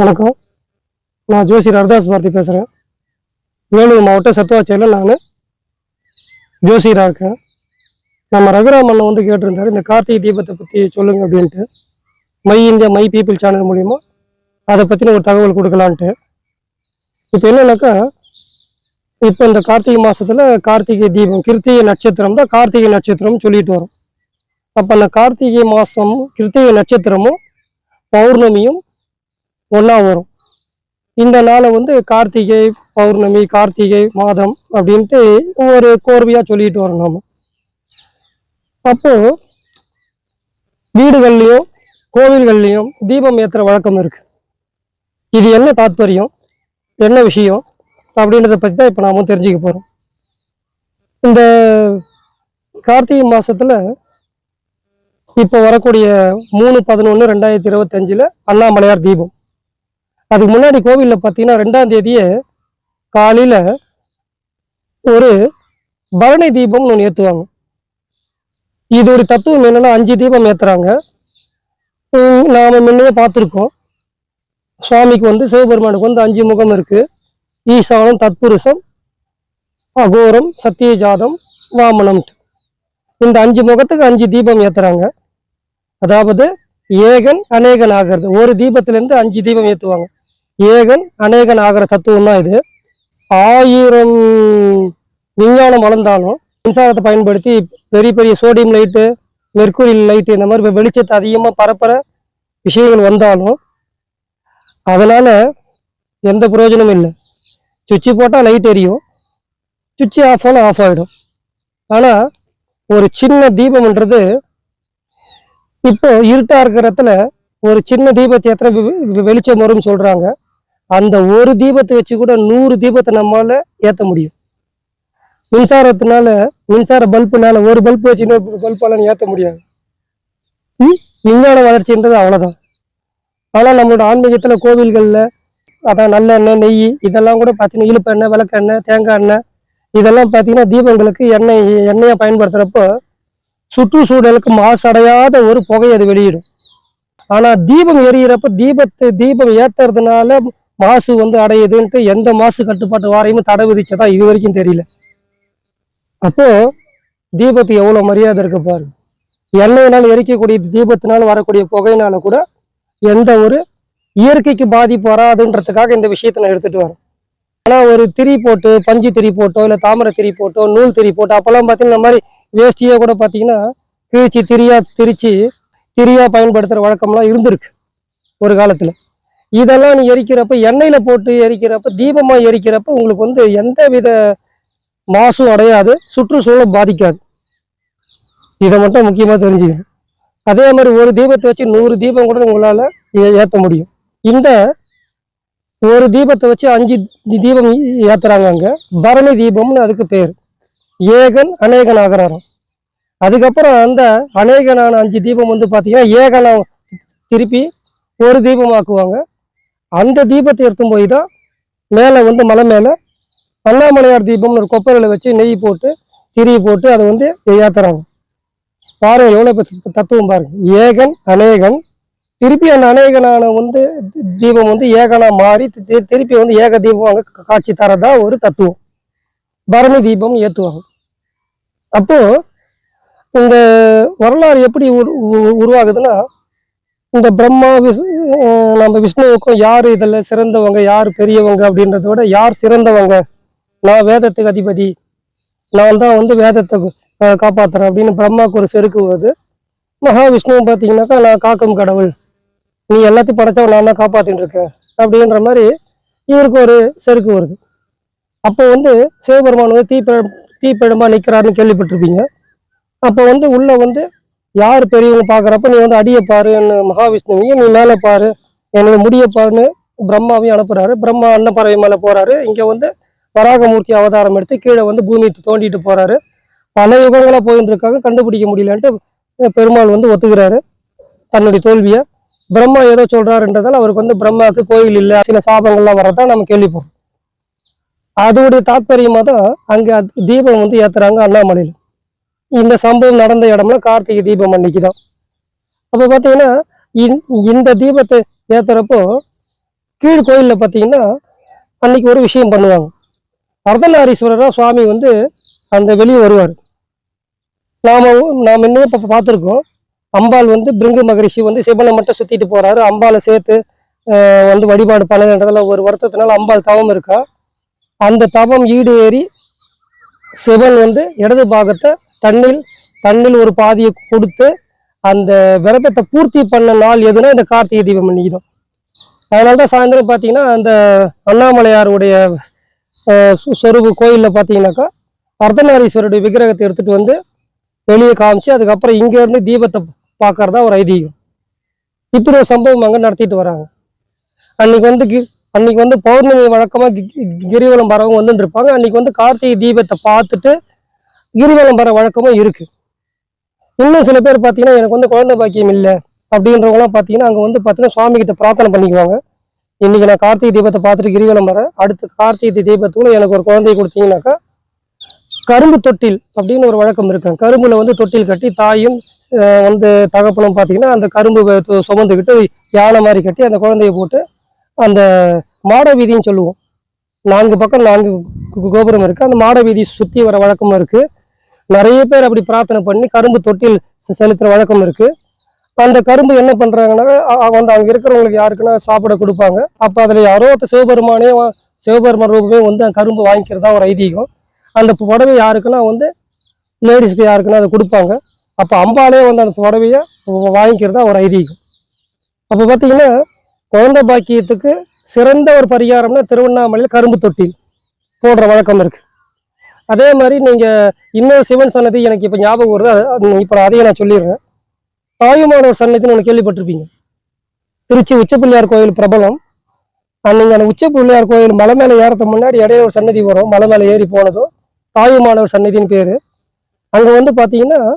வணக்கம். நான் ஜோசி ஹரிதாஸ் பாரதி பேசுகிறேன் வேலூர் மாவட்டம் சத்துவாச்சேரியில் நான் ஜோசியராக இருக்கேன். நம்ம ரகுராம் அண்ணன் வந்து கேட்டிருந்தாரு இந்த கார்த்திகை தீபத்தை பற்றி சொல்லுங்கள் அப்படின்ட்டு. My India my people channel மூலிமா அதை பற்றின ஒரு தகவல் கொடுக்கலான்ட்டு. இப்போ என்னென்னாக்கா இப்போ இந்த கார்த்திகை மாதத்தில் கார்த்திகை தீபம் கிருத்திகை நட்சத்திரம் தான் கார்த்திகை நட்சத்திரம்னு சொல்லிட்டு வரோம். அப்போ அந்த கார்த்திகை மாதம் கிருத்திகை நட்சத்திரமும் பௌர்ணமியும் ஒன்றா வரும். இந்த நாளை வந்து கார்த்திகை பௌர்ணமி கார்த்திகை மாதம் அப்படின்ட்டு ஒரு கோர்வையாக சொல்லிட்டு வரோம் நாம். அப்போது வீடுகள்லையும் கோவில்கள்லையும் தீபம் ஏற்றுற வழக்கம் இருக்குது இது என்ன தாத்பரியம்? என்ன விஷயம்? அப்படின்றத பற்றி தான் இப்போ நாம தெரிஞ்சுக்க போகிறோம் இந்த கார்த்திகை மாதத்தில் இப்போ வரக்கூடிய மூணு பதினொன்று ரெண்டாயிரத்தி இருபத்தஞ்சில் அண்ணாமலையார் தீபம். அதுக்கு முன்னாடி கோவிலில் பார்த்தீங்கன்னா ரெண்டாம் தேதியே காலையில் ஒரு பரணி தீபம்னு ஒன்று ஏற்றுவாங்க இதோட தத்துவம் என்னன்னா அஞ்சு தீபம் ஏற்றுறாங்க நாம் முன்னே பார்த்துருக்கோம். சுவாமிக்கு வந்து சிவபெருமானுக்கு வந்து அஞ்சு முகம் இருக்கு. ஈசானம் தத்புருஷம் அகோரம் சத்தியஜாதம் வாமனம். இந்த அஞ்சு முகத்துக்கு அஞ்சு தீபம் ஏத்துறாங்க. அதாவது ஏகன் அநேகன் ஆகிறது. ஒரு தீபத்திலேருந்து அஞ்சு தீபம் ஏற்றுவாங்க ஏகன் அநேகன் ஆகிற தத்துவம் தான் இது. ஆயிரம் விஞ்ஞானம் வளர்ந்தாலும் மின்சாரத்தை பயன்படுத்தி பெரிய பெரிய சோடியம் லைட்டு மெர்க்குரி லைட்டு இந்த மாதிரி வெளிச்சத்தை அதிகமாக பரப்புகிற விஷயங்கள் வந்தாலும் அதனால் எந்த பிரயோஜனமும் இல்லை. சுவிட்சு போட்டால் லைட் எரியும். சுவிட்சு ஆஃப் ஆனால் ஆஃப் ஆகிடும் ஆனால் ஒரு சின்ன தீபம்ன்றது இப்போ இருட்டாக இருக்கிற இடத்துல ஒரு சின்ன தீபத்தை எத்தனை வெ- வெளிச்சம் வரும்னு சொல்கிறாங்க அந்த ஒரு தீபத்தை வச்சு கூட நூறு தீபத்தை நம்மளால ஏற்ற முடியும். மின்சாரத்தினால மின்சார பல்புனால ஒரு பல்ப் வச்சு இன்னொரு பல்பால ஏற்ற முடியாது. விஞ்ஞான வளர்ச்சின்றது அவ்வளோதான் ஆனால் நம்மளோட ஆன்மீகத்தில் கோவில்களில் அதான் நல்லெண்ணெய் நெய் இதெல்லாம் கூட பார்த்தீங்கன்னா இழுப்பெண்ணெய் விளக்கெண்ணெய் தேங்காய் எண்ணெய் இதெல்லாம் பார்த்தீங்கன்னா தீபங்களுக்கு எண்ணெய் எண்ணெயை பயன்படுத்துகிறப்போ சுற்றுச்சூழலுக்கு மாசடையாத ஒரு புகை அது வெளியிடும். ஆனால் தீபம் எரியிறப்ப தீபத்தை தீபம் ஏற்றுறதுனால மாசு வந்து அடையுதுன்ட்டு எந்த மாசு கட்டுப்பாட்டு வாரியமும் தடை விதிச்சதா இது வரைக்கும் தெரியல. அப்போ தீபத்துக்கு எவ்வளோ மரியாதை இருக்கு பாரு. எண்ணெயினால் எரிக்கக்கூடிய தீபத்தினால் வரக்கூடிய புகையினால கூட எந்த ஒரு இயற்கைக்கு பாதிப்பு வராதுன்றதுக்காக இந்த விஷயத்தை நான் எடுத்துட்டு வரேன். ஆனால் ஒரு திரி போட்டு பஞ்சு திரி போட்டோ இல்லை தாமரை திரி போட்டோ நூல் திரி போட்டோ அப்போல்லாம் பார்த்தீங்கன்னா இந்த மாதிரி வேஷ்டியே கூட பார்த்தீங்கன்னா கிழிச்சி திரியா திரிச்சு திரியா பயன்படுத்துகிற வழக்கம்லாம் இருந்திருக்கு ஒரு காலத்துல. இதெல்லாம் நீ எரிக்கிறப்ப எண்ணெயில் போட்டு எரிக்கிறப்ப தீபமாக எரிக்கிறப்ப உங்களுக்கு வந்து எந்த வித மாசும் அடையாது சுற்றுச்சூழலும் பாதிக்காது. இதை மட்டும் முக்கியமாக தெரிஞ்சுக்கணும். அதே மாதிரி ஒரு தீபத்தை வச்சு நூறு தீபம் கூட உங்களால் ஏ- முடியும். இந்த ஒரு தீபத்தை வச்சு அஞ்சு தீபம் ஏத்துறாங்க அங்கே. பரணி தீபம்னு அதுக்கு பேர். ஏகன் அநேகன் ஆகிறாராம். அதுக்கப்புறம் அந்த அநேகனான அஞ்சு தீபம் வந்து பார்த்தீங்கன்னா ஏகனா திருப்பி ஒரு தீபமாக்குவாங்க. அந்த தீபத்தை எடுத்தும் போய் தான் மேலே வந்து மலை மேலே அண்ணாமலையார் தீபம்னு ஒரு கொப்பரையில் வச்சு நெய் போட்டு திரி போட்டு அதை வந்து ஏற்றுறாங்க பாருங்க எவ்வளோ தத்துவம் பாருங்க. ஏகன் அநேகன். திருப்பி அந்த அநேகனான வந்து தீபம் வந்து ஏகனா மாறி திருப்பி வந்து ஏக தீபம் அங்கே காட்சி தரதா ஒரு தத்துவம். பரணி தீபம் ஏற்றுவாங்க அப்போது இந்த வரலாறு எப்படி உரு- உருவாகுதுன்னா இந்த பிரம்மா விஸ் நம்ம விஷ்ணுவுக்கும் யார் இதில் சிறந்தவங்க யார் பெரியவங்க அப்படின்றத விட யார் சிறந்தவங்க? நான் வேதத்துக்கு அதிபதி. நான் தான் வந்து வேதத்தை காப்பாற்றுறேன் அப்படின்னு பிரம்மாவுக்கு ஒரு செருக்கு வருது. மகாவிஷ்ணுவும் பார்த்தீங்கன்னாக்கா நான் காக்கும் கடவுள். நீ எல்லாத்தையும் படைச்சவன் நான் தான் காப்பாற்றின்னு இருக்கேன். அப்படின்ற மாதிரி இவருக்கு ஒரு செருக்கு வருது. அப்போ வந்து சிவபெருமான் வந்து தீப்ப தீப்பிழம்பா நிற்கிறாருன்னு கேள்விப்பட்டிருப்பீங்க. அப்போ வந்து உள்ளே வந்து யார் பெரியவங்க பார்க்குறப்ப நீ வந்து அடியை பாரு என்ன மகாவிஷ்ணுவையும் நீ மேலே பாரு என்னோட முடியை பாருன்னு பிரம்மாவையும் அனுப்புகிறாரு பிரம்மா அன்னப்பறவை மேலே போகிறாரு இங்கே வந்து வராகமூர்த்தி அவதாரம் எடுத்து கீழே வந்து பூமி தோண்டிட்டு போகிறாரு பல யுகங்களாக போயிட்டு இருக்காங்க. கண்டுபிடிக்க முடியலன்ட்டு பெருமாள் வந்து ஒத்துக்கிறாரு. தன்னுடைய தோல்வியை. பிரம்மா ஏதோ சொல்கிறாருன்றதால் அவருக்கு வந்து பிரம்மாவுக்கு கோயில் இல்லை. சில சாபங்கள்லாம் வரதான் நம்ம கேள்விப்போம் அதோடைய தாத்பரியமா தான் அங்கே தீபம் வந்து ஏற்றுறாங்க அண்ணாமலையில். இந்த சம்பவம் நடந்த இடம்லாம் கார்த்திகை தீபம் அன்னைக்கு தான் அப்போ பார்த்தீங்கன்னா இந்த- இந்த தீபத்தை ஏற்றுறப்போ கீழ் கோயிலில் பார்த்தீங்கன்னா அன்னைக்கு ஒரு விஷயம் பண்ணுவாங்க. அர்த்தநாரீஸ்வரராக சுவாமி வந்து அந்த வெளியே வருவார். நாம் நாம் இன்னும் இப்போ பார்த்துருக்கோம் அம்பாள் வந்து பிருங்கு மகரிஷி வந்து சிவனை மட்டும் சுற்றிட்டு போகிறாரு அம்பாளை சேர்த்து வந்து வழிபாடு பண்ணுன்றதுல ஒரு வருத்தத்தினால அம்பாள் தவம் இருக்கா. அந்த தவம் ஈடு ஏறி சிவன் வந்து இடது பாகத்தை தண்ணில் தண்ணில் ஒரு பாதியை கொடுத்து அந்த விரதத்தை பூர்த்தி பண்ண நாள் எதுனா இந்த கார்த்திகை தீபம் அன்னைக்கு அதனால தான் சாயந்தரம் பார்த்தீங்கன்னா அந்த அண்ணாமலையாருடைய ஆஹ், சொருபு கோயிலில் பார்த்தீங்கன்னாக்கா அர்த்தநாரீஸ்வரருடைய விக்கிரகத்தை எடுத்துகிட்டு வந்து வெளியே காமிச்சு அதுக்கப்புறம் இங்கேருந்து தீபத்தை பார்க்கறதா ஒரு ஐதீகம். இப்படி ஒரு சம்பவம் அங்கே நடத்திட்டு வராங்க. அன்னைக்கு வந்து அன்னைக்கு வந்து பௌர்ணமி வழக்கமாக கிரிவலம் வரவங்க வந்துட்டு இருப்பாங்க அன்னைக்கு வந்து கார்த்திகை தீபத்தை பார்த்துட்டு கிரிவலம் வர வழக்கமும் இருக்கு. இன்னும் சில பேர் பார்த்தீங்கன்னா எனக்கு வந்து குழந்தை பாக்கியம் இல்லை அப்படின்றவங்களாம் பார்த்தீங்கன்னா அங்கே வந்து பார்த்தீங்கன்னா சுவாமி கிட்ட பிரார்த்தனை பண்ணிக்குவாங்க. இன்னைக்கு நான் கார்த்திகை தீபத்தை பார்த்துட்டு கிரிவலம் வரேன். அடுத்து கார்த்திகை தீபத்துக்குள்ள எனக்கு ஒரு குழந்தைய கொடுத்தீங்கன்னாக்கா கரும்பு தொட்டில் அப்படின்னு ஒரு வழக்கம் இருக்கு. கரும்புல வந்து தொட்டில் கட்டி தாயும் வந்து தகப்பனும் பார்த்தீங்கன்னா அந்த கரும்பு சுமந்துக்கிட்டு யானை மாதிரி கட்டி அந்த குழந்தைய போட்டு அந்த மாட வீதின்னு சொல்லுவோம். நான்கு பக்கம் நான்கு கோபுரம் இருக்குது அந்த மாட வீதி சுற்றி வர வழக்கம் இருக்குது நிறைய பேர் அப்படி பிரார்த்தனை பண்ணி கரும்பு தொட்டில் செலுத்துகிற வழக்கம் இருக்குது அந்த கரும்பு என்ன பண்ணுறாங்கன்னா வந்து அங்கே இருக்கிறவங்களுக்கு யாருக்குன்னா சாப்பிட கொடுப்பாங்க. அப்போ அதில் யாரோ ஒருத்தர் சிவபெருமானே சிவபெருமான் ரூபமே வந்து அந்த கரும்பு வாங்கிக்கிறதா ஒரு ஐதீகம். அந்த புடவை யாருக்குன்னா வந்து லேடிஸ்க்கு யாருக்குன்னா அதை கொடுப்பாங்க. அப்போ அம்பாலே வந்து அந்த புடவையை வாங்கிக்கிறதா ஒரு ஐதீகம். அப்போ பார்த்தீங்கன்னா குழந்தை பாக்கியத்துக்கு சிறந்த ஒரு பரிகாரம்னா திருவண்ணாமலையில் கரும்பு தொட்டி போடுற வழக்கம் இருக்குது அதே மாதிரி நீங்கள் இன்னொரு சிவன் சன்னதி எனக்கு இப்போ ஞாபகம் வருது. அது- இப்போ அதையும் நான் சொல்லிடுறேன். தாயுமானவர் சன்னதின்னு ஒன்று கேள்விப்பட்டிருப்பீங்க. திருச்சி உச்சப்பிள்ளையார் கோயில் பிரபலம். அன்னைக்கு அந்த உச்சப்பிள்ளையார் கோயில் மலை மேலே ஏறத்த முன்னாடி இடையில ஒரு சன்னதி வரும். மலை மேலே ஏறி போனதும் தாயுமானவர் சன்னதின்னு பேர். அங்கே வந்து பார்த்தீங்கன்னா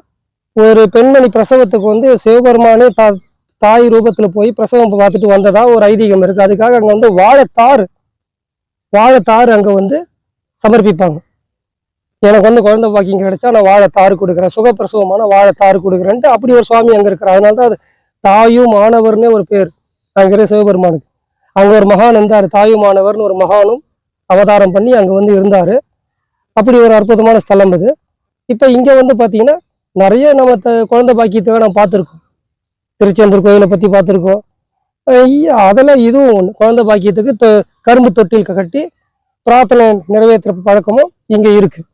ஒரு பெண்மணி பிரசவத்துக்கு வந்து சிவபெருமானே தா தாய் ரூபத்தில் போய் பிரசவம் பார்த்துட்டு வந்ததா ஒரு ஐதீகம் இருக்குது அதுக்காக அங்கே வந்து வாழைத்தாறு வாழைத்தாறு அங்கே வந்து சமர்ப்பிப்பாங்க. எனக்கு வந்து குழந்தை பாக்கியம் கிடைச்சா நான் வாழைத்தாறு கொடுக்குறேன். சுகப்பிரசவமான வாழைத்தாறு கொடுக்குறேன்ட்டு அப்படி ஒரு சுவாமி அங்கே இருக்கிறார். அதனால தான் அது தாயும் மாணவர்னே ஒரு பேர். அங்கே இருக்கிற சிவபெருமானுக்கு. அங்கே ஒரு மகான் இருந்தார். தாயும் மாணவர்னு ஒரு மகானும் அவதாரம் பண்ணி அங்கே வந்து இருந்தார். அப்படி ஒரு அற்புதமான ஸ்தலம் அது. இப்போ இங்கே வந்து பார்த்தீங்கன்னா நிறைய நம்ம த குழந்தை பாக்கியத்துக்காக நம்ம பார்த்துருக்கோம். திருச்செந்தூர் கோயிலை பற்றி பார்த்துருக்கோம். அதெல்லாம் இதுவும் ஒன்று குழந்தை பாக்கியத்துக்கு தொ- கரும்பு தொட்டில் கட்டி பிரார்த்தனை நிறைவேற்றுற பழக்கமும் இங்கே இருக்குது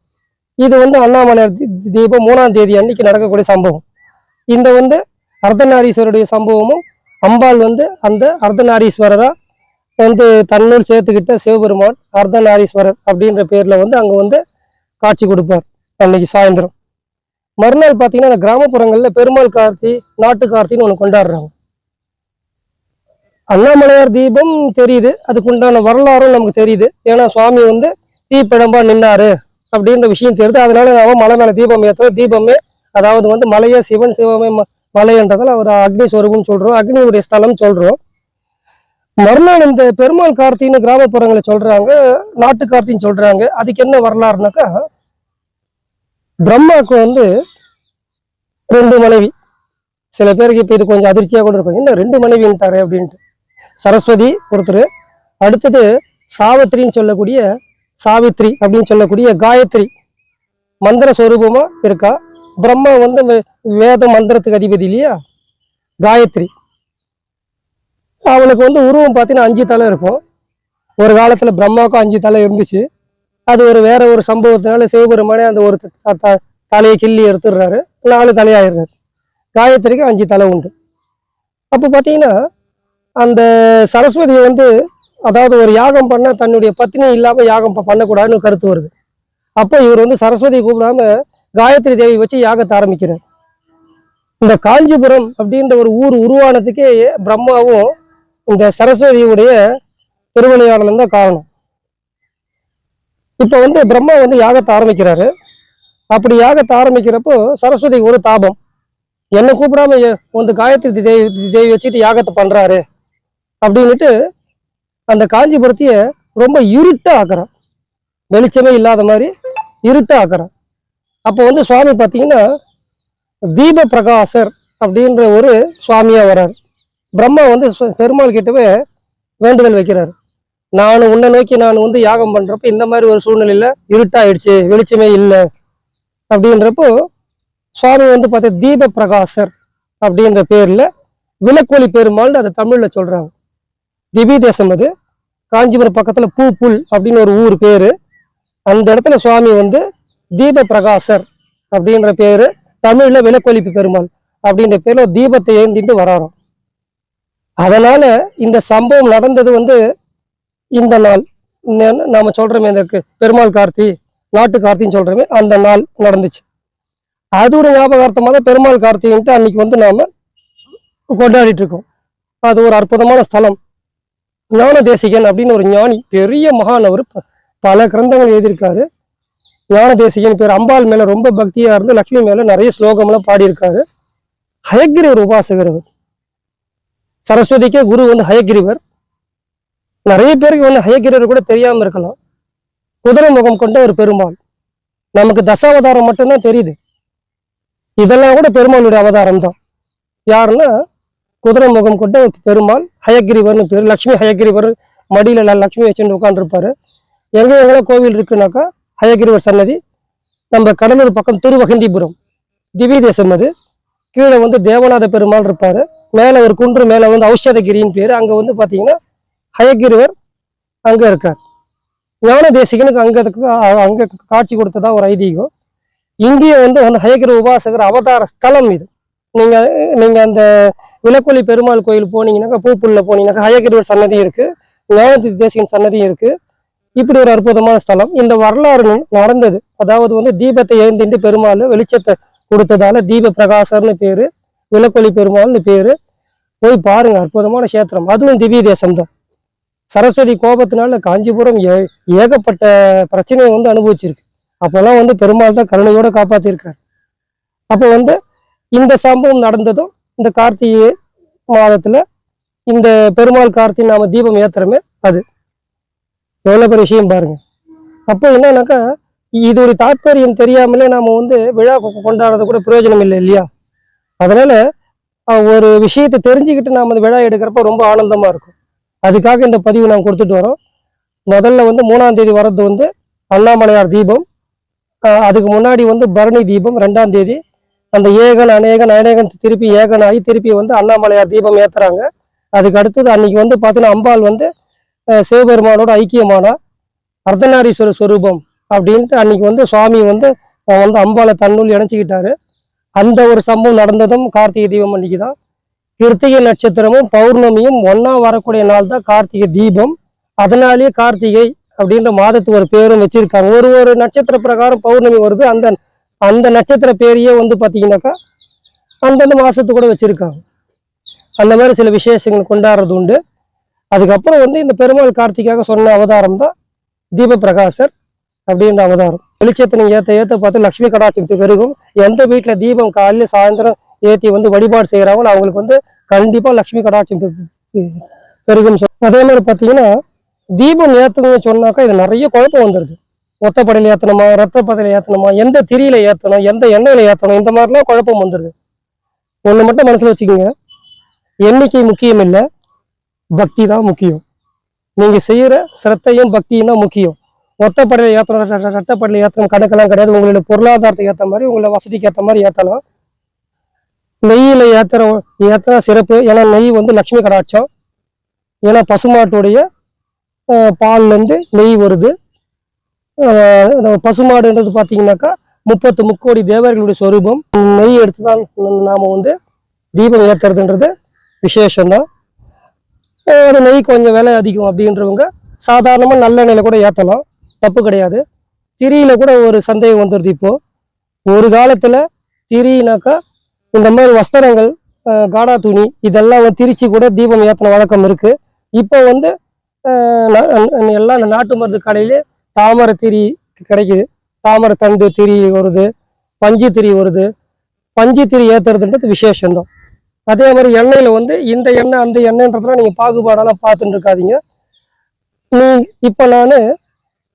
இது வந்து அண்ணாமலையார் தீபம் மூணாம் தேதி அன்னைக்கு நடக்கக்கூடிய சம்பவம். இந்த வந்து அர்த்தநாரீஸ்வருடைய சம்பவமும் அம்பாள் வந்து அந்த அர்த்தநாரீஸ்வரராக வந்து தன்னுள் சேர்த்துக்கிட்ட சிவபெருமான் அர்த்தநாரீஸ்வரர் அப்படின்ற பேரில் வந்து அங்கே வந்து காட்சி கொடுப்பார். அன்னைக்கு சாயந்தரம். மறுநாள் பார்த்தீங்கன்னா அந்த கிராமப்புறங்களில் பெருமாள் கார்த்தி நாட்டு கார்த்தின்னு ஒன்று கொண்டாடுறாங்க. அண்ணாமலையார் தீபம் தெரியுது. அதுக்கு உண்டான வரலாறும் நமக்கு தெரியுது. ஏன்னா சுவாமி வந்து தீப்பிழம்பா நின்னாரு அப்படின்ற விஷயம் தெரியுது. அதனால நாம மலை மேலே தீபம் ஏற்றுறோம் தீபமே அதாவது வந்து மலையே சிவன் சிவமே ம- அவர் அக்னி ஸ்வரூபம் சொல்றோம். அக்னியுடைய ஸ்தலம் சொல்கிறோம் மறுநாள் இந்த பெருமாள் கார்த்தின்னு கிராமப்புறங்களை சொல்கிறாங்க நாட்டு கார்த்தின்னு சொல்கிறாங்க அதுக்கு என்ன வரலாறுனாக்கா பிரம்மாவுக்கு வந்து ரெண்டு மனைவி. சில பேருக்கு இப்போ இது கொஞ்சம் அதிர்ச்சியாக கூட இருக்கும். என்ன ரெண்டு மனைவின்ட்டாரு அப்படின்ட்டு. சரஸ்வதி ஒருத்தர் அடுத்தது சாவித்திரின்னு சொல்லக்கூடிய சாவித்ரி அப்படின்னு சொல்லக்கூடிய காயத்ரி. மந்திர ஸ்வரூபமாக இருக்கா? பிரம்மா வந்து வேத மந்திரத்துக்கு அதிபதி இல்லையா? காயத்ரி. அவளுக்கு வந்து உருவம் பார்த்தீங்கன்னா அஞ்சு தலை இருக்கும். ஒரு காலத்தில் பிரம்மாவுக்கும் அஞ்சு தலை இருந்துச்சு. அது ஒரு வேற ஒரு சம்பவத்தினால சிவபெருமானே அந்த ஒரு த- த- தலையை கிள்ளி எடுத்துடுறாரு. நாலு தலையாயிடுறாரு காயத்ரிக்கு அஞ்சு தலை உண்டு. அப்போ பார்த்தீங்கன்னா அந்த சரஸ்வதியை வந்து அதாவது ஒரு யாகம் பண்ண தன்னுடைய பத்னி இல்லாமல் யாகம் பண்ணக்கூடாதுன்னு கருத்து வருது. அப்போ இவர் வந்து சரஸ்வதியை கூப்பிடாம காயத்ரி தேவி வச்சு யாகத்தை ஆரம்பிக்கிறார். இந்த காஞ்சிபுரம் அப்படின்ற ஒரு ஊர் உருவானதுக்கே பிரம்மாவும் இந்த சரஸ்வதியுடைய திருவிளையாடலும் தான் காரணம். இப்போ வந்து பிரம்மா வந்து யாகத்தை ஆரம்பிக்கிறாரு. அப்படி யாகத்தை ஆரம்பிக்கிறப்போ சரஸ்வதி ஒரு தாபம். என்னை கூப்பிடாம வந்து காயத்ரி தேவி தேவி வச்சுட்டு யாகத்தை பண்றாரு. அப்படின்னுட்டு அந்த காஞ்சிபுரத்தைய ரொம்ப இருட்டா ஆக்குறான். வெளிச்சமே இல்லாத மாதிரி இருட்டா ஆக்குறான். அப்போ வந்து சுவாமி பார்த்தீங்கன்னா தீப பிரகாசர் அப்படின்ற ஒரு சுவாமியா வர்றார். பிரம்மா வந்து பெருமாள் கிட்டவே வேண்டுதல் வைக்கிறாரு. நான் உன்னை நோக்கி நான் வந்து யாகம் பண்றப்ப இந்த மாதிரி ஒரு சூழ்நிலையில இருட்டாயிடுச்சு வெளிச்சமே இல்லை அப்படின்றப்போ சுவாமி வந்து பார்த்தா தீப பிரகாசர் அப்படின்ற பேர்ல விளக்கொலி பெருமாள்னு அதை தமிழ்ல சொல்றாங்க. திபி தேசம் அது. காஞ்சிபுரம் பக்கத்துல பூ புல் அப்படின்னு ஒரு ஊர் பேரு. அந்த இடத்துல சுவாமி வந்து தீப பிரகாசர் அப்படின்ற பேரு தமிழ்ல விளக்கொலிப்பு பெருமாள் அப்படின்ற பேர்ல தீபத்தை ஏந்திட்டு வராராம். அதனால இந்த சம்பவம் நடந்தது வந்து இந்த நாள் இந்த நாம சொல்றோமே இந்த பெருமாள் கார்த்தி நாட்டு கார்த்தின்னு சொல்றோமே அந்த நாள் நடந்துச்சு. அதோட ஞாபகார்த்தமாக தான் பெருமாள் கார்த்தின்ட்டு அன்னைக்கு வந்து நாம கொண்டாடிட்டு இருக்கோம். அது ஒரு அற்புதமான ஸ்தலம். ஞான தேசிகன் அப்படின்னு ஒரு ஞானி பெரிய மகான் அவர் ப- பல கிரந்தங்கள் எழுதியிருக்காரு. ஞான தேசிகன் பேர் அம்பாள் மேல ரொம்ப பக்தியா இருந்து லக்ஷ்மி மேல நிறைய ஸ்லோகம்லாம் பாடியிருக்காரு. ஹயக்கிரிவர் உபாசகர் அவர். சரஸ்வதிக்கே குரு வந்து ஹயக்கிரிவர் நிறைய பேருக்கு வந்து ஹயக்கிரிவர் கூட தெரியாமல் இருக்கலாம். குதிரை முகம் கொண்ட ஒரு பெருமாள். நமக்கு தசாவதாரம் மட்டும்தான் தெரியுது. இதெல்லாம் கூட பெருமாளுடைய அவதாரம் தான் யாருன்னா குதிரை முகம் கொண்ட ஒரு பெருமாள் ஹயகிரிவர்னு பேர் லக்ஷ்மி ஹயகிரிவர் மடியில ல- லக்ஷ்மி வச்சுட்டு உட்காந்துருப்பாரு எங்கே எங்கெல்லாம் கோவில் இருக்குனாக்கா ஹயகிரிவர் சன்னதி நம்ம கடலூர் பக்கம் திருவகந்திபுரம். திவ்ய தேசம் அது. கீழே வந்து தேவநாத பெருமாள் இருப்பார். மேலே ஒரு குன்று மேலே வந்து ஔஷதகிரின்னு பேர். அங்கே வந்து பார்த்தீங்கன்னா ஹயகிரிவர் அங்கே இருக்கார். ஞான தேசிகனுக்கு அங்கே அங்கே காட்சி கொடுத்ததா ஒரு ஐதீகம். இங்கேயும் வந்து அந்த ஹயக்கிரி உபாசகர் அவதார ஸ்தலம் இது. நீங்கள் நீங்கள் அந்த விளக்கொலி பெருமாள் கோயில் போனீங்கன்னாக்கா பூப்புள்ள போனீங்கன்னாக்கா ஹயகிரிவர் சன்னதி இருக்கு. ஞானதி தேசிகன் சன்னதி இருக்குது இப்படி ஒரு அற்புதமான ஸ்தலம். இந்த வரலாறு நடந்தது. அதாவது வந்து தீபத்தை ஏந்திட்டு பெருமாள் வெளிச்சத்தை கொடுத்ததால தீப பிரகாசர்னு பேர் விளக்கொலி பெருமாள்னு பேர். போய் பாருங்கள் அற்புதமான கஷேத்திரம். அதுவும் திவ்ய தேசம்தான். சரஸ்வதி கோபத்தினால காஞ்சிபுரம் ஏ ஏகப்பட்ட பிரச்சனையை வந்து அனுபவிச்சிருக்கு. அப்போல்லாம் வந்து பெருமாள் தான் கருணையோடு காப்பாத்திருக்காரு அப்போ வந்து இந்த சம்பவம் நடந்ததும் இந்த கார்த்திகை மாதத்தில் இந்த பெருமாள் கார்த்திகை நாம தீபம் ஏத்துறமே அது. எவ்வளோ பெரிய விஷயம் பாருங்க. அப்போ என்னன்னாக்கா ஒரு தாத்பரியம் தெரியாமலே நாம வந்து விழா கொண்டாடுறது கூட பிரயோஜனம் இல்லை இல்லையா? அதனால ஒரு விஷயத்தை தெரிஞ்சுக்கிட்டு நாம் அந்த விழா எடுக்கிறப்ப ரொம்ப ஆனந்தமாக இருக்கும். அதுக்காக இந்த பதிவு நாங்கள் கொடுத்துட்டு வரோம். முதல்ல வந்து மூணாம் தேதி வர்றது வந்து அண்ணாமலையார் தீபம். அதுக்கு முன்னாடி வந்து பரணி தீபம் ரெண்டாம் தேதி. அந்த ஏகன் அநேகன் அநேகன் திருப்பி ஏகன் ஆகி திருப்பி வந்து அண்ணாமலையார் தீபம் ஏற்றுறாங்க அதுக்கு அடுத்தது அன்னைக்கு வந்து பார்த்தீங்கன்னா அம்பாள் வந்து சிவபெருமானோட ஐக்கியமானா அர்த்தநாரீஸ்வர ஸ்வரூபம் அப்படின்ட்டு அன்னைக்கு வந்து சுவாமி வந்து வந்து அம்பாளை தன்னுள் இணைச்சிக்கிட்டாரு. அந்த ஒரு சம்பவம் நடந்ததும் கார்த்திகை தீபம் அன்னைக்கு தான் கிருத்திகை நட்சத்திரமும் பௌர்ணமியும் ஒன்னா வரக்கூடிய நாள் தான் கார்த்திகை தீபம். அதனாலேயே கார்த்திகை அப்படின்ற மாதத்துக்கு ஒரு பேரும் வச்சிருக்காங்க. ஒரு ஒரு நட்சத்திர பிரகாரம் பௌர்ணமி வருது. அந்த அந்த நட்சத்திர பேரையே வந்து பார்த்தீங்கன்னாக்கா அந்தந்த மாதத்து கூட வச்சிருக்காங்க. அந்த மாதிரி சில விசேஷங்கள் கொண்டாடுறது உண்டு. அதுக்கப்புறம் வந்து இந்த பெருமாள் கார்த்திகாக சொன்ன அவதாரம் தான் தீப பிரகாசர் அப்படின்ற அவதாரம். வெளிச்சத்தை ஏற்ற ஏற்ற ஏத்த பார்த்து லட்சுமி கடாட்சத்துக்கு பெருகும். எந்த வீட்டில் தீபம் காலையில் சாயந்தரம் ஏற்றி வந்து வழிபாடு செய்கிறாங்களோ அவங்களுக்கு வந்து கண்டிப்பாக லக்ஷ்மி கடாட்சம் பெருகும் அதே மாதிரி பார்த்தீங்கன்னா தீபம் ஏத்தணும்னு சொன்னாக்கா இது நிறைய குழப்பம் வந்துருது. ஒத்தப்படையில் ஏற்றணுமா ரத்தப்படையில் ஏற்றணுமா எந்த திரியில ஏற்றணும் எந்த எண்ணெயில் ஏற்றணும் இந்த மாதிரிலாம் குழப்பம் வந்துடுது ஒன்று மட்டும் மனசில் வச்சுக்கோங்க. எண்ணிக்கை முக்கியம் இல்லை பக்தி தான் முக்கியம். நீங்கள் செய்கிற சிரத்தையும் பக்தியும் தான் முக்கியம். ஒத்தப்படையில் ஏற்றணும் ரத்தப்படையில் ஏற்றணும் கணக்கெல்லாம் கிடையாது. உங்களோட பொருளாதாரத்துக்கு ஏற்ற மாதிரி உங்களோட வசதிக்கு ஏற்ற மாதிரி ஏற்றலாம் நெய்யில் ஏத்துற ஏற்றுற சிறப்பு. ஏன்னா நெய் வந்து லக்ஷ்மி கடாட்சம். ஏன்னா பசுமாட்டுடைய பால்லேருந்து நெய் வருது. பசுமாடுன்றது பார்த்தீங்கன்னாக்கா முப்பத்து முக்கோடி தேவர்களுடைய சொரூபம். நெய் எடுத்து தான் நாம் வந்து தீபம் ஏத்துறதுன்றது விசேஷம்தான். அது நெய் கொஞ்சம் விலை அதிகம் அப்படின்றவங்க சாதாரணமாக நல்லெண்ணெயில் கூட ஏற்றலாம் தப்பு கிடையாது. திரியில் கூட ஒரு சந்தேகம் வந்துடுது இப்போது ஒரு காலத்தில் திரினாக்கா இந்த மாதிரி வஸ்திரங்கள் காடா துணி இதெல்லாம் திருச்சி கூட தீபம் ஏற்றின வழக்கம் இருக்குது இப்போ வந்து எல்லாம் நாட்டு மருந்து கடையிலே தாமரை திரி கிடைக்குது. தாமரை தண்டு திரி வருது பஞ்சு திரி வருது. பஞ்சு திரி ஏற்றுறதுன்றது விசேஷம்தான். அதே மாதிரி எண்ணெயில் வந்து இந்த எண்ணெய் அந்த எண்ணெய்ன்றதுலாம் நீங்கள் பாகுபாடெல்லாம் பார்த்துட்டு இருக்காதீங்க. நீ இப்போ நான்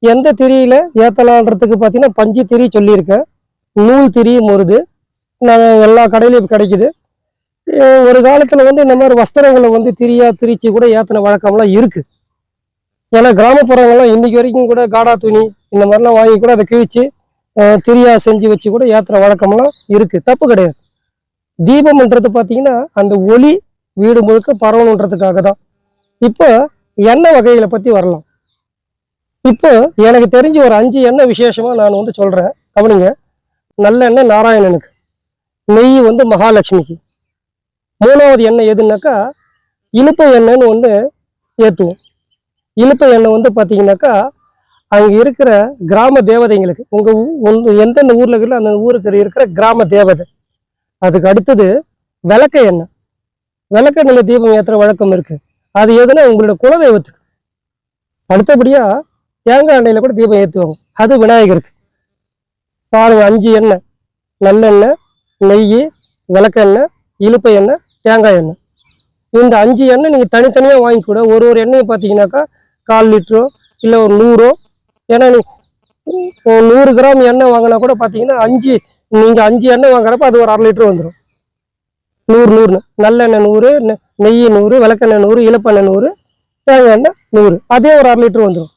எந்த திரியில் ஏற்றலான்றதுக்கு பார்த்தீங்கன்னா பஞ்சு திரி சொல்லியிருக்கேன். நூல் திரியும் வருது. நான் எல்லா கடையிலையும் கிடைக்குது. ஒரு காலத்தில் வந்து இந்த மாதிரி வஸ்திரங்களை வந்து திரியா திரிச்சு கூட ஏற்றின வழக்கம்லாம் இருக்குது ஏன்னா கிராமப்புறங்கள்லாம் இன்றைக்கி வரைக்கும் கூட காடா துணி இந்த மாதிரிலாம் வாங்கி கூட அதை கிழிச்சு திரியா செஞ்சு வச்சு கூட ஏற்றுற வழக்கம்லாம் இருக்குது தப்பு கிடையாது. தீபம்ன்றது பார்த்தீங்கன்னா அந்த ஒளி வீடு முழுக்க பரவணுன்றதுக்காக தான். இப்போ எண்ணெய் வகைகளை பற்றி வரலாம். இப்போ எனக்கு தெரிஞ்ச ஒரு அஞ்சு எண்ணெய் விசேஷமாக நான் வந்து சொல்கிறேன் கவனிங்க. நல்லெண்ணெய் நாராயணனுக்கு. நெய் வந்து மகாலட்சுமிக்கு. மூணாவது எண்ணெய் எதுனாக்கா இழுப்ப எண்ணெய்னு ஒன்று ஏற்றுவோம் இழுப்ப எண்ணெய் வந்து பார்த்தீங்கன்னாக்கா அங்கே இருக்கிற கிராம தேவதைங்களுக்கு உங்கள் எந்தெந்த ஊரில் இருக்கிற அந்த ஊருக்கு இருக்கிற கிராம தேவதை. அதுக்கு அடுத்தது விளக்க எண்ணெய். விளக்கெண்ணெயில் தீபம் ஏற்றுற வழக்கம் இருக்கு. அது எதுனா உங்களோட குலதெய்வத்துக்கு. அடுத்தபடியாக தேங்காய் எண்ணெயில் கூட தீபம் ஏற்றுவாங்க அது விநாயகருக்கு. பாருங்கள் அஞ்சு எண்ணெய் நல்லெண்ணெய் நெய் விளக்கெண்ணெய் இழுப்ப எண்ணெய் தேங்காய் எண்ணெய். இந்த அஞ்சு எண்ணெய் நீங்கள் தனித்தனியாக வாங்கி கூட ஒரு ஒரு எண்ணெயை பார்த்தீங்கன்னாக்கா கால் லிட்டரோ இல்லை ஒரு நூறோ. ஏன்னா நீ ஒரு நூறு கிராம் எண்ணெய் வாங்கினா கூட பார்த்தீங்கன்னா அஞ்சு நீங்கள் அஞ்சு எண்ணெய் வாங்குறப்ப அது ஒரு அரை லிட்டர் வந்துடும் நூறு நூறுன்னு. நல்லெண்ணெய் நூறு நெய் நூறு விளக்கெண்ணெய் நூறு இழுப்பெண்ணெய் நூறு தேங்காய் எண்ணெய் நூறு. அதே ஒரு அரை லிட்டர் வந்துடும்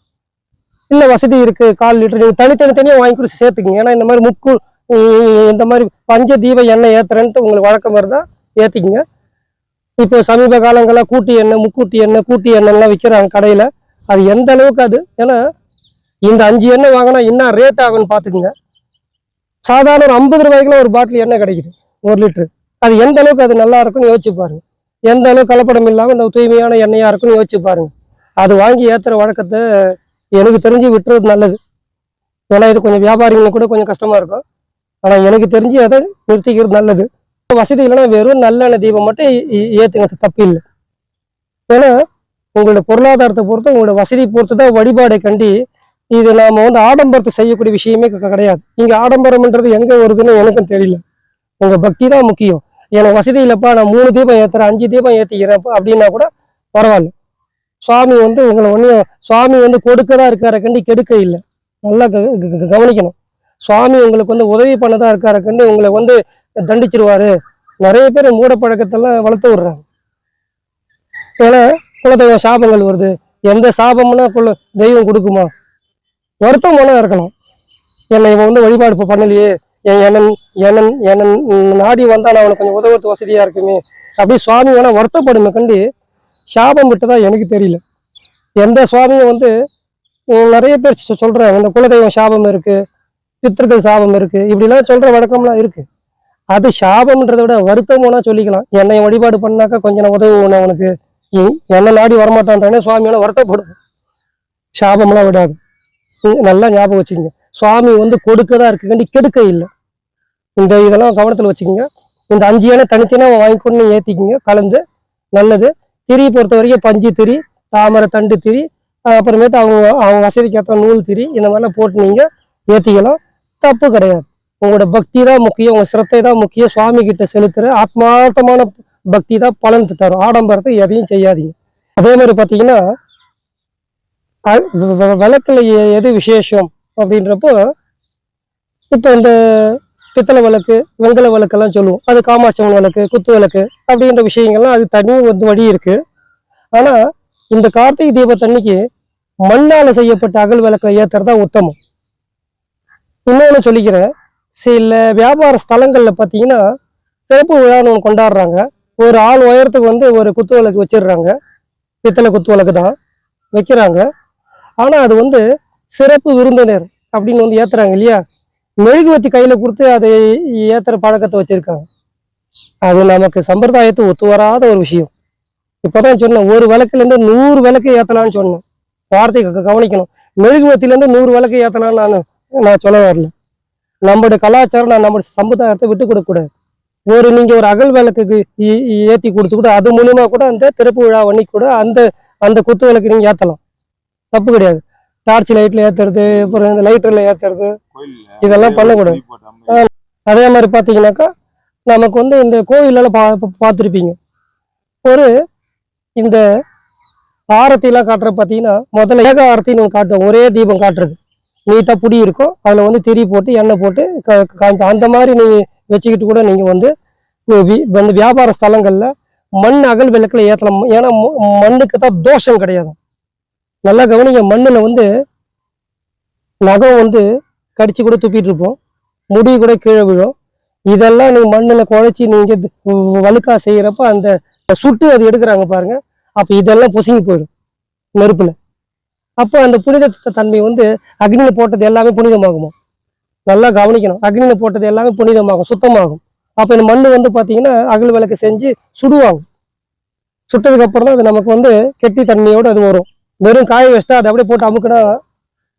இல்லை வசதி இருக்குது கால் லிட்டர். நீங்கள் தனித்தனி தனியாக வாங்கி கொடுத்து சேர்த்துக்குங்க. ஏன்னா இந்த மாதிரி முக்கு இந்த மாதிரி பஞ்ச தீப எண்ணெய் ஏற்றுறேன்ட்டு உங்களுக்கு வழக்கம் இருந்தால் ஏற்றிக்கிங்க இப்போ சமீப காலங்களில் கூட்டி எண்ணெய் முக்கூட்டி எண்ணெய் கூட்டி எண்ணெய்லாம் விற்கிறாங்க கடையில். அது எந்த அளவுக்கு அது? ஏன்னா இந்த அஞ்சு எண்ணெய் வாங்கினா என்ன ரேட் ஆகும்னு பார்த்துக்குங்க. சாதாரண ஒரு ஐம்பது ரூபாய்க்குலாம் ஒரு பாட்டில் எண்ணெய் கிடைக்குது. ஒரு லிட்டரு அது எந்த அளவுக்கு அது நல்லா இருக்கும்னு யோசிச்சு பாருங்க. எந்த அளவுக்கு கலப்படம் இல்லாமல் இந்த தூய்மையான எண்ணெயாக இருக்குன்னு யோசிச்சு பாருங்க. அது வாங்கி ஏற்றுற வழக்கத்தை எனக்கு தெரிஞ்சு விட்டுறது நல்லது. ஏன்னா இது கொஞ்சம் வியாபாரிங்களுக்கு கூட கொஞ்சம் கஷ்டமாக இருக்கும். ஆனால் எனக்கு தெரிஞ்சு அதை நிறுத்திக்கிறது நல்லது. வசதி இல்லைன்னா வெறும் நல்லெண்ணெய் தீபம் மட்டும் ஏற்றுங்க தப்பு இல்லை. ஏன்னா உங்களோட பொருளாதாரத்தை பொறுத்து உங்களோட வசதியை பொறுத்து தான் வழிபாடை கண்டி இது நாம் வந்து ஆடம்பரத்தை செய்யக்கூடிய விஷயமே க- கிடையாது. இங்கே ஆடம்பரம்ன்றது எங்கே வருதுன்னு எனக்கும் தெரியல. உங்கள் பக்தி தான் முக்கியம். எனக்கு வசதி இல்லைப்பா நான் மூணு தீபம் ஏற்றுறேன் அஞ்சு தீபம் ஏற்றிக்கிறேன் அப்படின்னா கூட பரவாயில்ல. சுவாமி வந்து உங்களை ஒன்றும் சுவாமி வந்து கொடுக்கதான் இருக்கார கண்டி கெடுக்க இல்லை. நல்லா க- கவனிக்கணும். சுவாமி உங்களுக்கு வந்து உதவி பண்ணதான் இருக்கார கண்டு உங்களை வந்து தண்டிச்சிருவாரு. நிறைய பேர் மூட பழக்கத்தெல்லாம் வளர்த்து விடுறாங்க. ஏன்னா குலதெய்வம் சாபங்கள் வருது. எந்த சாபம்னா குல தெய்வம் கொடுக்குமா? வருத்தம் போனா இருக்கலாம். என்னை இவன் வந்து வழிபாடு பண்ணலையே. என் எனன் எனன் எனன் நாடி வந்தால் நான் அவனுக்கு கொஞ்சம் உதவுறது வசதியா இருக்குமே. அப்படி சுவாமி வேணால் வருத்தப்படுமே கண்டு சாபம் விட்டதா எனக்கு தெரியல. எந்த சுவாமியும் வந்து நிறைய பேர் சொ- இந்த குலதெய்வம் சாபம் இருக்கு. பித்திருக்கள் சாபம் இருக்கு. இப்படிலாம் சொல்ற வழக்கம்லாம் இருக்கு. அது சாபம்ன்றதை விட வருத்தம் சொல்லிக்கலாம். என்னை வழிபாடு பண்ணாக்கா கொஞ்சம் நான் உதவி அவனுக்கு. என்ன என்னை நாடி வரமாட்டான்றானே சுவாமி வருத்தப்படும் சாபம்லாம் விடாது. நல்லா ஞாபகம் வச்சுக்கோங்க. சுவாமி வந்து கொடுக்கதான் இருக்கு கண்டி கெடுக்க இல்லை. இந்த இதெல்லாம் கவனத்தில் வச்சுக்கோங்க. இந்த அஞ்சு எண்ணெய் தனித்தனியாக வாங்கி கொண்டு ஏற்றிக்கிங்க கலந்து நல்லது. திரி பொறுத்த வரைக்கும் பஞ்சு திரி தாமரை தண்டு திரி அப்புறமேட்டு அவங்க அவங்க வசதிக்கேற்ற நூல் திரி இந்த மாதிரிலாம் போட்டு நீங்கள் ஏற்றிக்கலாம் தப்பு கிடையாது. உங்களோட பக்தி தான் முக்கியம். உங்க சிரத்தை தான் முக்கியம். சுவாமி கிட்ட செலுத்துற ஆத்மார்த்தமான பக்தி தான் பலன் தரும். ஆடம்பரத்தை எதையும் செய்யாதீங்க. அதே மாதிரி பார்த்தீங்கன்னா விளக்கில் விளக்குல எது விசேஷம் அப்படின்றப்போ இப்போ இந்த பித்தளை விளக்கு வெங்கல விளக்கெல்லாம் சொல்லுவோம். அது காமாட்சியம்மன் விளக்கு குத்து விளக்கு அப்படின்ற விஷயங்கள்லாம் அது தனி ஒரு வழி இருக்கு. ஆனா இந்த கார்த்திகை தீபத்தன்னைக்கு மண்ணால செய்யப்பட்ட அகல் விளக்கை தான் உத்தமம். இன்னொன்று சொல்லிக்கிறேன். சில வியாபார ஸ்தலங்களில் பார்த்தீங்கன்னா திறப்பு விழான்னு ஒன்று கொண்டாடுறாங்க. ஒரு ஆள் உயரத்துக்கு வந்து ஒரு குத்து விளக்கு வச்சிடுறாங்க. பித்தளை குத்து விளக்கு தான் வைக்கிறாங்க. ஆனால் அது வந்து சிறப்பு விருந்தினர் அப்படின்னு வந்து ஏற்றுறாங்க இல்லையா? மெழுகுவத்தி கையில் கொடுத்து அதை ஏற்றுற பழக்கத்தை வச்சுருக்காங்க. அது நமக்கு சம்பிரதாயத்தை ஒத்து வராத ஒரு விஷயம். இப்போ தான் சொன்னேன் ஒரு விளக்குலேருந்து நூறு விளக்கு ஏற்றலான்னு சொன்னேன். வார்த்தையை கவனிக்கணும். மெழுகுவத்திலேருந்து நூறு விளக்கு ஏற்றலான்னு நான் நான் சொல்ல வரல. நம்மளுடைய கலாச்சாரம் நான் நம்மளுடைய சம்பிரதாயத்தை விட்டு கொடுக்கக்கூடாது ஒரு நீங்க ஒரு அகல் விளக்குக்கு ஏ- ஏத்தி கொடுத்து கூட அது மூலியமா கூட அந்த திறப்பு விழா அன்னைக்கு கூட அந்த அந்த குத்து விளக்கு நீங்க ஏத்தலாம். தப்பு கிடையாது. டார்ச் லைட்ல ஏத்துறது அப்புறம் இந்த லைட்டர்ல கோயில்ல இதெல்லாம் பண்ணக்கூடாது. அதே மாதிரி பார்த்தீங்கன்னாக்கா நமக்கு வந்து இந்த கோயிலெல்லாம் பா பார்த்திருப்பீங்க ஒரு இந்த ஆரத்திலாம் காட்டுற பார்த்தீங்கன்னா முதல்ல ஏக ஆரத்தின்னு காட்டுவோம் ஒரே தீபம் காட்டுறது. நீட்டாக புடி இருக்கும். அதில் வந்து திரி போட்டு எண்ணெய் போட்டு க- அந்த மாதிரி நீங்கள் வச்சுக்கிட்டு கூட நீங்கள் வந்து வி- வந்து வியாபார ஸ்தலங்களில் மண் அகல் விளக்குல ஏற்றலாம் ஏன்னா ம- மண்ணுக்கு தான் தோஷம் கிடையாது. நல்லா கவனிங்க மண்ணில் வந்து நகம் வந்து கடிச்சு கூட துப்பிட்டு இருப்போம். முடி கூட கீழே விழும். இதெல்லாம் நீங்கள் மண்ணில் குழைச்சி நீங்கள் து- வ- வழுக்கா அந்த சுட்டு அது எடுக்கிறாங்க பாருங்கள் அப்போ இதெல்லாம் பொசுங்கி போயிடும். நெருப்பில். அப்போ அந்த புனித தன்மை வந்து அக்னியில் போட்டது எல்லாமே புனிதமாகுமா? நல்லா கவனிக்கணும். அக்னியில் போட்டது எல்லாமே புனிதமாகும் சுத்தமாகும். அப்போ இந்த மண் வந்து பார்த்தீங்கன்னா அகல் விளக்கு செஞ்சு சுடுவாங்க. சுட்டதுக்கு அப்புறம் தான் அது நமக்கு வந்து கெட்டி தன்மையோடு அது வரும். வெறும் காய வச்சுட்டா அதை அப்படியே போட்டு அமுக்குனா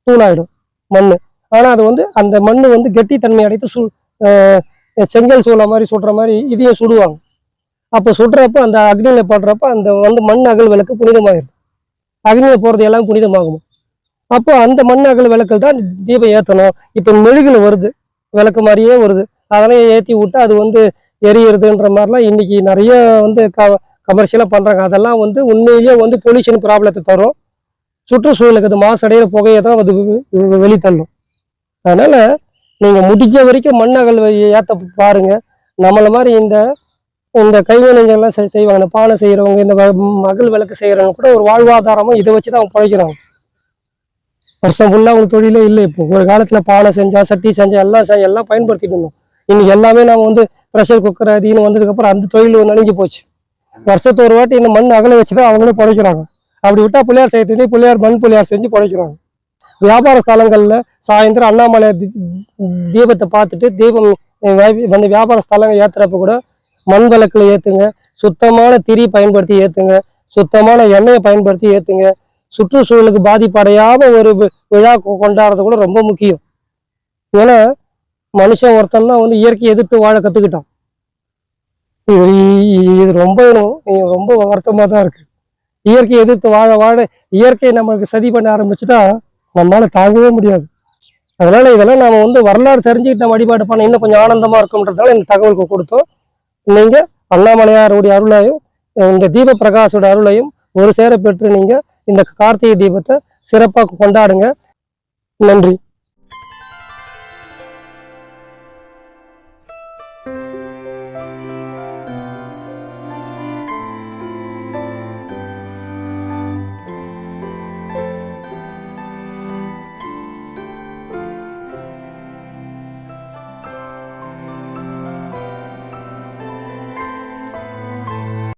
தூளாயிடும் மண் ஆனால் அது வந்து அந்த மண் வந்து கெட்டி தன்மை அடைத்து சு செங்கல் சூளை மாதிரி சுடுற மாதிரி இதையும் சுடுவாங்க. அப்போ சுடுறப்ப அந்த அக்னியில் போடுறப்ப அந்த வந்து மண் அகல் விளக்கு புனிதமாயிடும் அக்னியில் போகிறது எல்லாம் புனிதமாகும். அப்போ அந்த மண் அகல் தான் தீபம் ஏற்றணும் இப்போ மெழுகில் வருது. விளக்கு மாதிரியே வருது. அதெல்லாம் ஏற்றி விட்டு அது வந்து எரியுறதுன்ற மாதிரிலாம் இன்றைக்கி நிறைய வந்து க கமர்ஷியலாக பண்ணுறாங்க அதெல்லாம் வந்து உண்மையிலேயே வந்து பொல்யூஷன் ப்ராப்ளத்தை தரும். சுற்றுச்சூழலுக்கு அது மாசடைகிற புகையை தான் அது வெளித்தள்ளும் அதனால் நீங்கள் முடிஞ்ச வரைக்கும் மண் அகல் ஏற்ற பாருங்க. நம்மளை மாதிரி இந்த இந்த கைவினைஞர்கள்லாம் செய் செய்வாங்க. இந்த பானை செய்கிறவங்க இந்த மகள் விளக்கு செய்கிறவங்க கூட ஒரு வாழ்வாதாரமாக இதை வச்சு தான் அவங்க பிழைக்கிறாங்க வருஷம் ஃபுல்லாக அவங்க தொழிலே இல்லை இப்போ. ஒரு காலத்தில் பானை செஞ்சா சட்டி செஞ்சா எல்லாம் செ- எல்லாம் பயன்படுத்திட்டு இருந்தோம். இன்னைக்கு எல்லாமே நம்ம வந்து ப்ரெஷர் குக்கர் அதுன்னு வந்ததுக்கப்புறம் அந்த தொழில் நனைஞ்சு போச்சு. வருஷத்து ஒரு வாட்டி இந்த மண் அகல வச்சு தான் அவங்களே பிழைக்கிறாங்க அப்படி விட்டால் பிள்ளையார் செய்யறதுலேயே பிள்ளையார் மண் பிள்ளையார் செஞ்சு பழைக்கிறாங்க வியாபார ஸ்தலங்களில் சாயந்தரம் அண்ணாமலை தீபத்தை பார்த்துட்டு தீபம் வந்து வியாபார ஸ்தலங்கள் ஏற்றுறப்ப கூட மண் விளக்குல ஏற்றுங்க சுத்தமான திரி பயன்படுத்தி ஏற்றுங்க சுத்தமான எண்ணெயை பயன்படுத்தி ஏற்றுங்க சுற்றுச்சூழலுக்கு பாதிப்படையாம ஒரு விழா கொண்டாடுறது கூட ரொம்ப முக்கியம். ஏன்னா மனுஷன் ஒருத்தன் தான் வந்து இயற்கையை எதிர்த்து வாழ கற்றுக்கிட்டான் இது ரொம்ப ரொம்ப வருத்தமாக தான் இருக்கு. இயற்கையை எதிர்த்து வாழ வாழ இயற்கையை நம்மளுக்கு சதி பண்ண ஆரம்பிச்சுட்டா நம்மளால தாங்கவே முடியாது. அதனால இதெல்லாம் நாம வந்து வரலாறு தெரிஞ்சுக்கிட்டு நம்ம வழிபாடு பண்ண இன்னும் கொஞ்சம் ஆனந்தமா இருக்கும்ன்றதால இந்த தகவலுக்கு கொடுத்தோம். நீங்க அண்ணாமலையாருடைய அருளையும் இந்த தீப பிரகாஷோட அருளையும் ஒரு சேர பெற்று நீங்க இந்த கார்த்திகை தீபத்தை சிறப்பாக கொண்டாடுங்க. நன்றி.